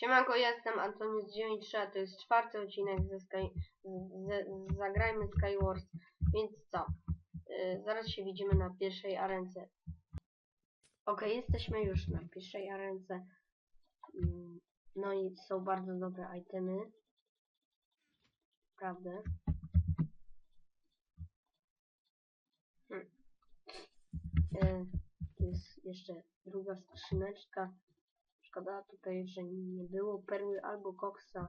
Siemanko, ja jestem Antonius93, a to jest czwarty odcinek ze Sky... Z, z, Zagrajmy Skywars, więc co? Yy, zaraz się widzimy na pierwszej arence. Ok, jesteśmy już na pierwszej arence. Mm, No i są bardzo dobre itemy. Prawda? Hmm. Yy, jest jeszcze druga skrzyneczka. Szkoda tutaj, że nie było perły albo koksa,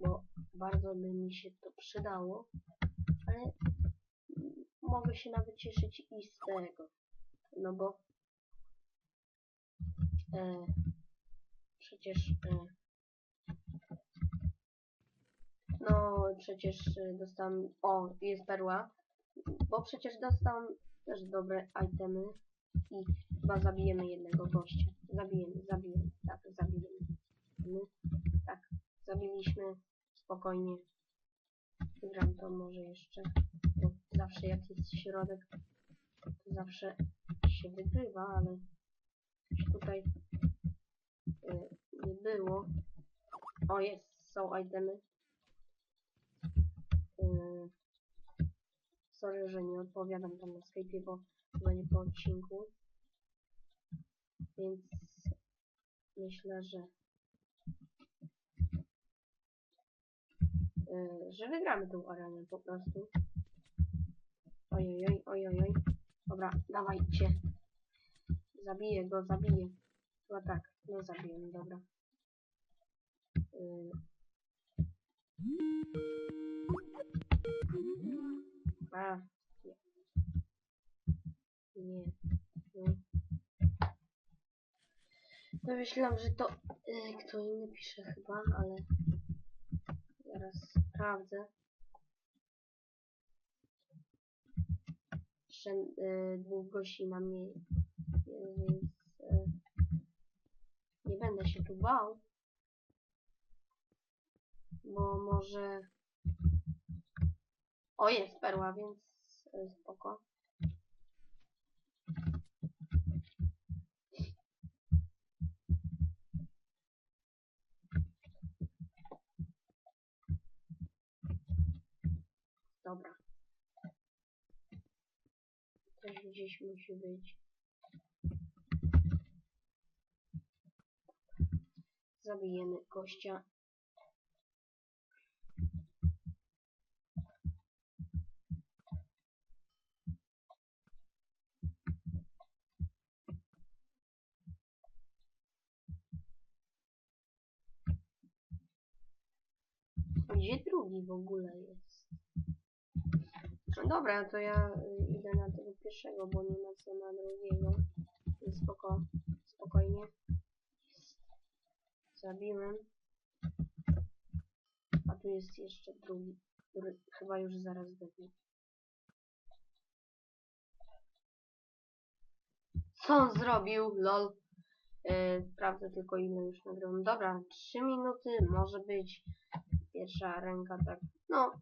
bo bardzo by mi się to przydało, ale mogę się nawet cieszyć i z tego, no bo e, przecież e, no przecież dostałem, o jest perła, bo przecież dostałem też dobre itemy i chyba zabijemy jednego gościa. Zabijemy, zabijemy, tak, zabijemy. My, tak, spokojnie. Wygram to może jeszcze, bo zawsze jak jest środek, to zawsze się wygrywa, ale tutaj y, nie było. O, jest, są itemy. Y, sorry, że nie odpowiadam tam na Skype'ie, bo chyba nie po odcinku. Więc myślę, że że wygramy tą arenę po prostu. Ojojoj, ojojoj. Dobra, dawajcie. Zabiję go, zabiję. Chyba tak, no zabiję, dobra. Yy. A, nie. Nie. nie. No myślałam, że to y, kto inny pisze chyba, ale zaraz sprawdzę. Jeszcze y, dwóch gości na mnie, więc y, nie będę się tu bał, bo może... O, jest perła, więc y, spoko. Dobra. Też gdzieś musi być. Zabijemy gościa. Gdzie drugi w ogóle jest? No dobra, to ja y, idę na tego pierwszego, bo nie ma co na drugiego. Więc spoko, spokojnie. Zabiłem. A tu jest jeszcze drugi, który chyba już zaraz zdechnie. Co on zrobił? Lol. Yy, sprawdzę tylko ile już nagrałem. Dobra, 3 minuty może być. Pierwsza ręka tak. No,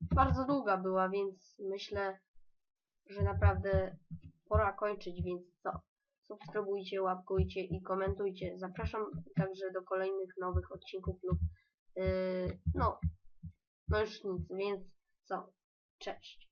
bardzo długa była, więc myślę, że naprawdę pora kończyć, więc co? Subskrybujcie, łapkujcie i komentujcie. Zapraszam także do kolejnych nowych odcinków lub yy, no, no już nic, więc co? Cześć.